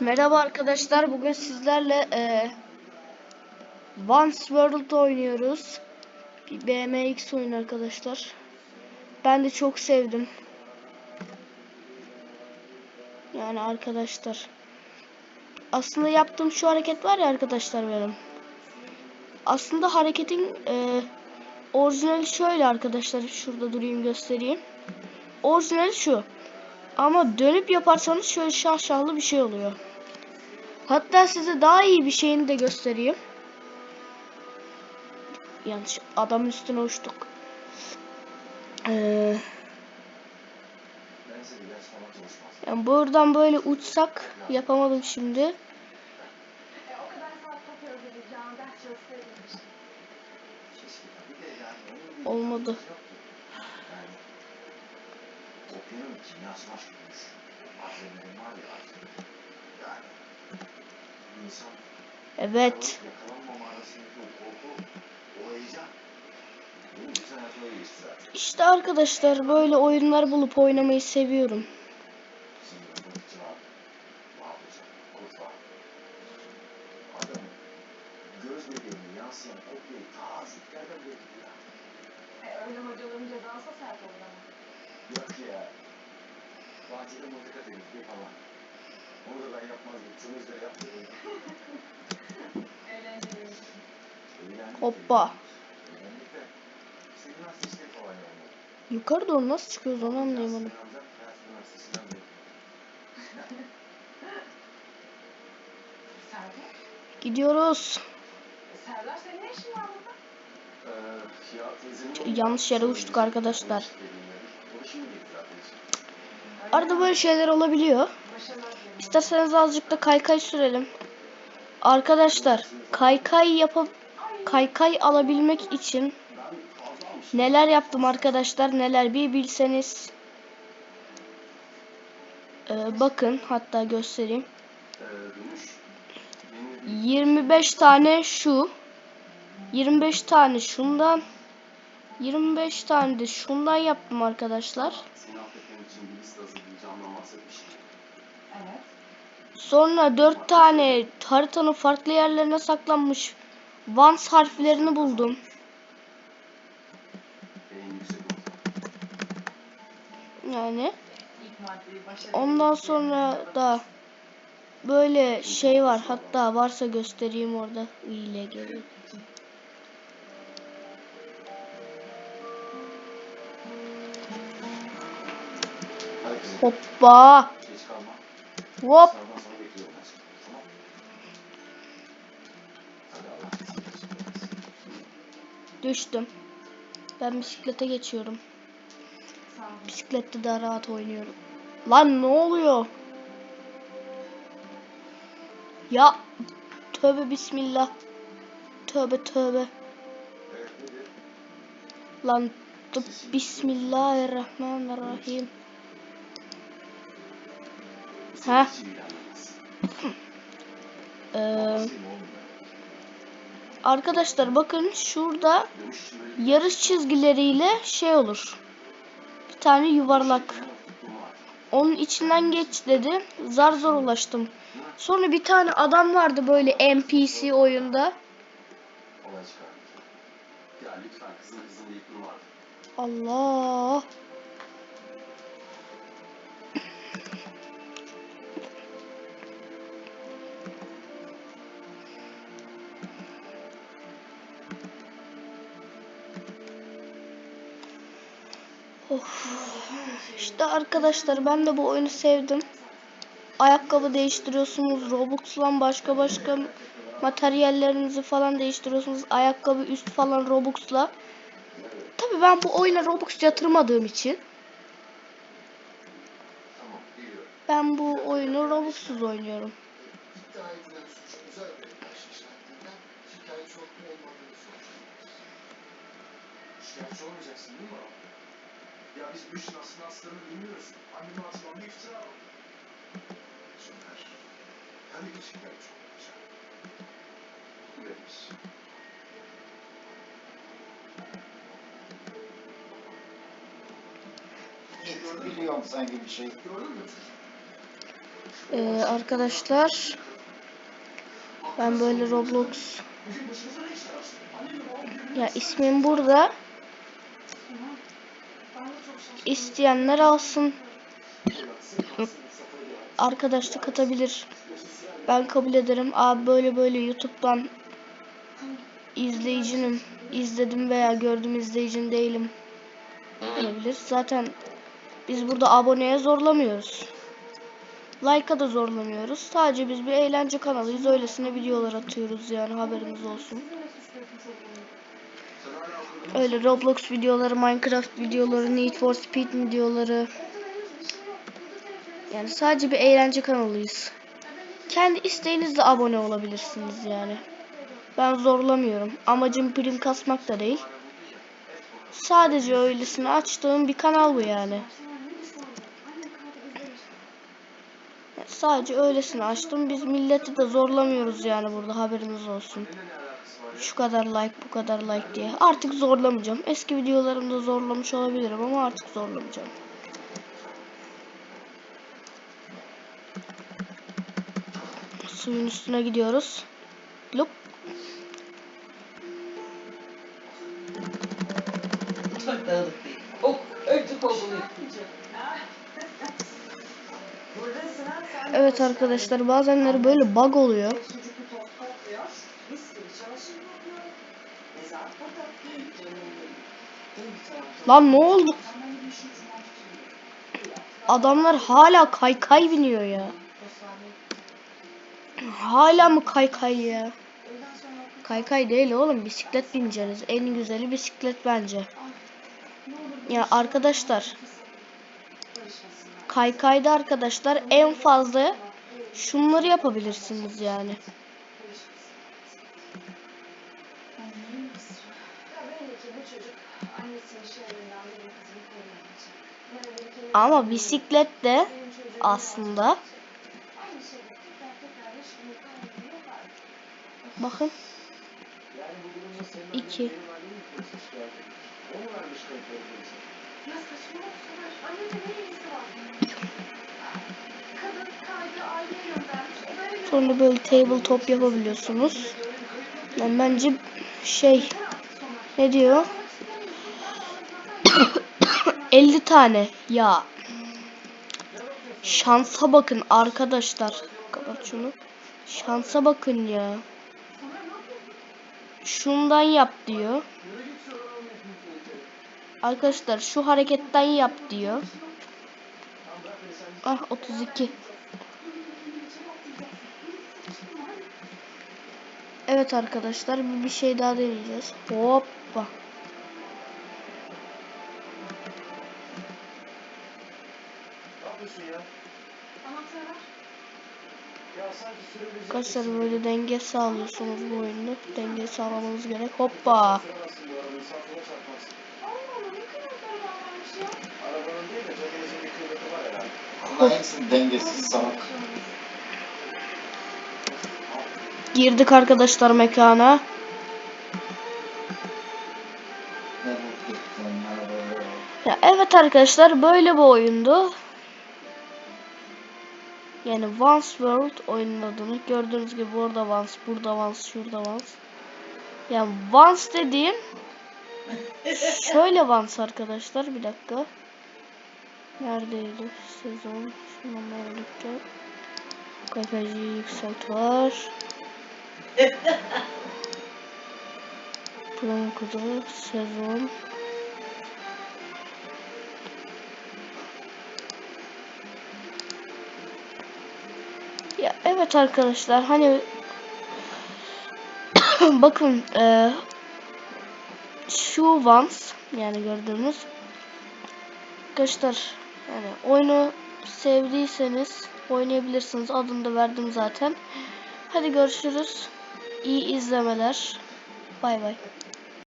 Merhaba arkadaşlar. Bugün sizlerle e, Once World oynuyoruz. Bir BMX oyunu arkadaşlar. Ben de çok sevdim. Yani arkadaşlar. Aslında yaptığım şu hareket var ya arkadaşlar benim. Aslında hareketin e, orijinali şöyle arkadaşlar. Şurada durayım göstereyim. Orijinali şu. Ama dönüp yaparsanız şöyle şahşahlı bir şey oluyor. Hatta size daha iyi bir şeyini de göstereyim. Yanlış adamın üstüne uçtuk. Ee, yani buradan böyle uçsak yapamadım şimdi. E, o kadar saat kopya ödeyeceğim, ders çalışsaydım işte. Olmadı. Kimyası başkaymış. Adrenalin var ya. Yani insan Evet. yakalanmama arasındaki o korku, o heyecan. İşte arkadaşlar böyle oyunlar bulup oynamayı seviyorum. Bahçede mızıka temizliği falan. Onu da ben yapmazdım. Yaptırdım. Eğlenceliymiş. Eğlendik Hoppa. Eğlendik de. Senin üniversite işleri kolay olmadı. Yukarı doğru nasıl çıkıyoruz onu anlayamadım. Gidiyoruz. Serdar senin ne işin var burada? Ee, yanlış yere uçtuk arkadaşlar. Arada böyle şeyler olabiliyor. İsterseniz azıcık da kaykay sürelim. Arkadaşlar kaykay yapıp kaykay alabilmek için neler yaptım arkadaşlar neler bir bilseniz. Ee, bakın hatta göstereyim. Ee, dönüş. Benim bir 25 tane şu. 25 tane şundan. 25 tane de şundan yaptım arkadaşlar. Bir liste hazırlayacağımdan bahsetmiştim. Evet. Sonra 4 tane haritanın farklı yerlerine saklanmış Vans harflerini buldum. Yani ondan sonra da böyle şey var. Hatta varsa göstereyim orada. ile geliyor. Allah seni Düştüm. Ben bisiklete geçiyorum. Bisiklette daha rahat oynuyorum. Lan ne oluyor? Ya tövbe bismillah. Tövbe tövbe. Lan bismillahirrahmanirrahim. Ha? Ee, arkadaşlar bakın şurada yarış çizgileriyle şey olur. Bir tane yuvarlak. Onun içinden geç dedi. Zar zor ulaştım. Sonra bir tane adam vardı böyle NPC oyunda. Olay İşte arkadaşlar ben de bu oyunu sevdim. Ayakkabı değiştiriyorsunuz. Robux'la başka başka materyallerinizi falan değiştiriyorsunuz. Ayakkabı üst falan Robux'la. Tabii ben bu oyuna Robux yatırmadığım için ben bu oyunu Robux'suz oynuyorum. Şikayetçi olmayacaksın değil mi? Ya biz bu işin aslında aslarını bilmiyoruz. Anneme atılan bir iftira o. Süper. Tabii ki şikayetçi olmayacağım. Üretmiş. Biliyorum sanki bir şey. Gördün mü çocuğum? Ee, arkadaşlar ben böyle Roblox ya ismim burada isteyenler alsın arkadaşlık atabilir ben kabul ederim abi böyle böyle YouTube'dan izleyicinim izledim veya gördüm izleyicin değilim diyebilir zaten biz burada aboneye zorlamıyoruz Like'a da zorlamıyoruz. Sadece biz bir eğlence kanalıyız. Öylesine videolar atıyoruz yani haberiniz olsun. Öyle Roblox videoları, Minecraft videoları, Need for Speed videoları. Yani sadece bir eğlence kanalıyız. Kendi isteğinizle abone olabilirsiniz yani. Ben zorlamıyorum. Amacım prim kasmak da değil. Sadece öylesine açtığım bir kanal bu yani. Ya Sadece öylesine açtım. Biz milleti de zorlamıyoruz yani burada haberiniz olsun. Şu kadar like bu kadar like diye. Artık zorlamayacağım. Eski videolarımda zorlamış olabilirim ama artık zorlamayacağım. Suyun üstüne gidiyoruz. Sen Evet arkadaşlar bazenleri böyle bug oluyor. Lan ne oldu? Adamlar hala kaykay biniyor ya. Hala mı kaykay ya? Kaykay değil oğlum bisiklet bineceğiz. En güzeli bisiklet bence. Ya arkadaşlar kaykayda arkadaşlar en fazla şunları yapabilirsiniz yani. Ya belli ki bu çocuk annesinin şerrinden benim kızımı korumak için. Yani belki Ama bisiklet de benim çocuğum aslında aynı şeyi tekrar tekrar yaşamayı kaybını yapar. bakın Yani bu durumda senin annen İki. benim annem mi polise şikayet etmiş? O mu vermiş kayıtları polise? Ya saçmalama bu sefer. Annemle ne ilgisi var? Kadın kaydı aileye göndermiş. O da öyle sonra böyle tabletop yapabiliyorsunuz. Yani bence şey ne diyor? 50 tane ya. Şansa bakın arkadaşlar. Kapat şunu. Şansa bakın ya. Şundan yap diyor. Arkadaşlar şu hareketten yap diyor. Ah 32. Evet arkadaşlar bir şey daha deneyeceğiz. Hoppa. Yapıyorsun ya? Arkadaşlar böyle denge sağlıyorsunuz bu oyunda. Denge sağlamanız gerek. Hoppa. Hangisinin dengesiz salak? Girdik arkadaşlar mekana. Ya evet arkadaşlar böyle bir oyundu. Yani Once World oyunun adını gördüğünüz gibi orada Once, burada Once, şurada Once. Yani Once dediğim şöyle Once arkadaşlar bir dakika. Neredeydi sezon? Şundan birlikte. KPC'yi yükselt var. Plan kodu sezon. Evet arkadaşlar hani bakın e, şu Once yani gördüğünüz arkadaşlar yani oyunu sevdiyseniz oynayabilirsiniz adını da verdim zaten. Hadi görüşürüz. İyi izlemeler. Bay bay.